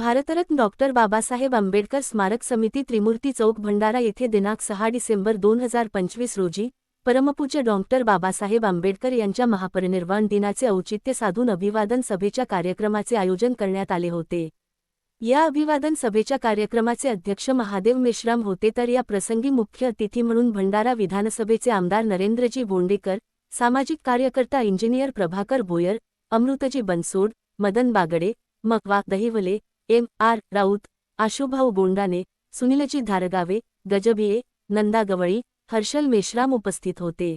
Bharat Ratna doctor Babasaheb Ambedkar स्मारक समिती त्रिमूर्ती चौक भंडारा येथे दिनांक सहा डिसेंबर दोन हजार पंचवीस रोजी परमपूज्य डॉक्टर बाबासाहेब आंबेडकर यांच्या महापरिनिर्वाण दिनाचे औचित्य साधून अभिवादन सभेच्या कार्यक्रमाचे आयोजन करण्यात आले होते. या अभिवादन सभेच्या कार्यक्रमाचे अध्यक्ष महादेव मेश्राम होते तर या प्रसंगी मुख्य अतिथी म्हणून भंडारा विधानसभेचे आमदार नरेंद्रजी बोंडेकर सामाजिक कार्यकर्ता engineer Prabhakar Bhoyar Amritji Bansod Madan Bagde Makwa Dahiwale M. R. Raut Ashubhau Bondane Sunilji Dhargave Gajbhiye Nanda Gawali Harshal Meshram उपस्थित होते.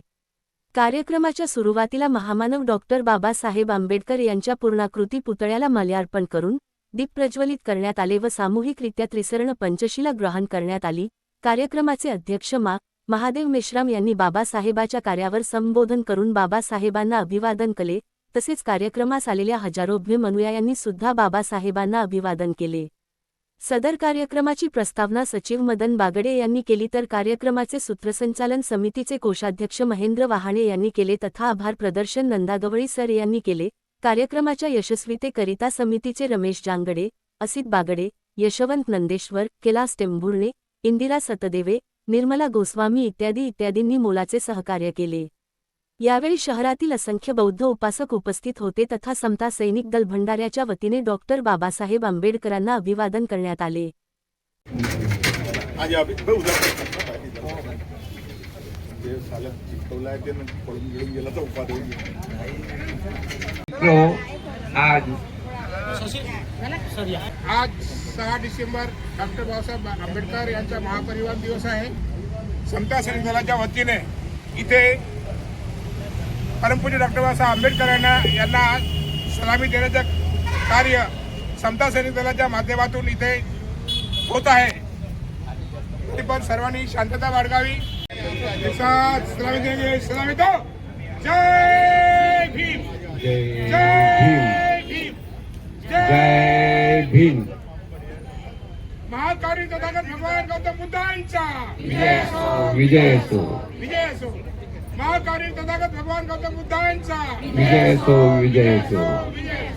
कार्यक्रमाच्या सुरुवातीला महामानव डॉक्टर बाबासाहेब आंबेडकर यांच्या पूर्णाकृती पुतळ्याला माल्यार्पण करून दीप प्रज्वलित करण्यात आले व सामूहिकरित्या त्रिसर्ण पंचशीला ग्रहण करण्यात आली. कार्यक्रमाचे अध्यक्ष मा. महादेव मेश्राम यांनी बाबासाहेबाच्या कार्यावर संबोधन करून बाबासाहेबांना अभिवादन केले. तसेच कार्यक्रमास आलेल्या हजारो भीमनुयायांनी सुद्धा बाबासाहेबांना अभिवादन केले. सदर कार्यक्रमाची प्रस्तावना सचिव मदन बागडे यांनी केली तर कार्यक्रमाचे सूत्रसंचालन समितीचे कोषाध्यक्ष महेंद्र वहाणे यांनी केले तथा आभार प्रदर्शन नंदागवळी सर यांनी केले. कार्यक्रमाच्या यशस्वीतेकरिता समितीचे रमेश जांगडे असित बागडे यशवंत नंदेश्वर कैलास टेंभुर्णे इंदिरा सतदेवे निर्मला गोस्वामी इत्यादी इत्यादींनी मोलाचे सहकार्य केले. यावेळी शहरातील असंख्य बौद्ध उपासक उपस्थित होते तथा समता सैनिक दल भंडाऱ्याच्या वतीने डॉक्टर बाबासाहेब आंबेडकरांना अभिवादन करण्यात आले. आज सहा डिसेंबर डॉक्टर बाबासाहेब आंबेडकर यांचा महापरिवार दिवस आहे. समता सैनिक दलाच्या वतीने इथे परमपूज्य डॉक्टर बाबासाहेब आंबेडकर यांना यांना सलामी देण्याचं कार्य समता सैनिक दलाच्या माध्यमातून इथे होत आहे. पण सर्वांनी शांतता बाळगावी. सलामी देणे सलामी दो जय भीम. जय भीम. जय भीम. महाकाली तथागत भगवान गौतम बुद्धांचा. विजय विजय असो विजय असो महाकाली तथागत भगवान गौतम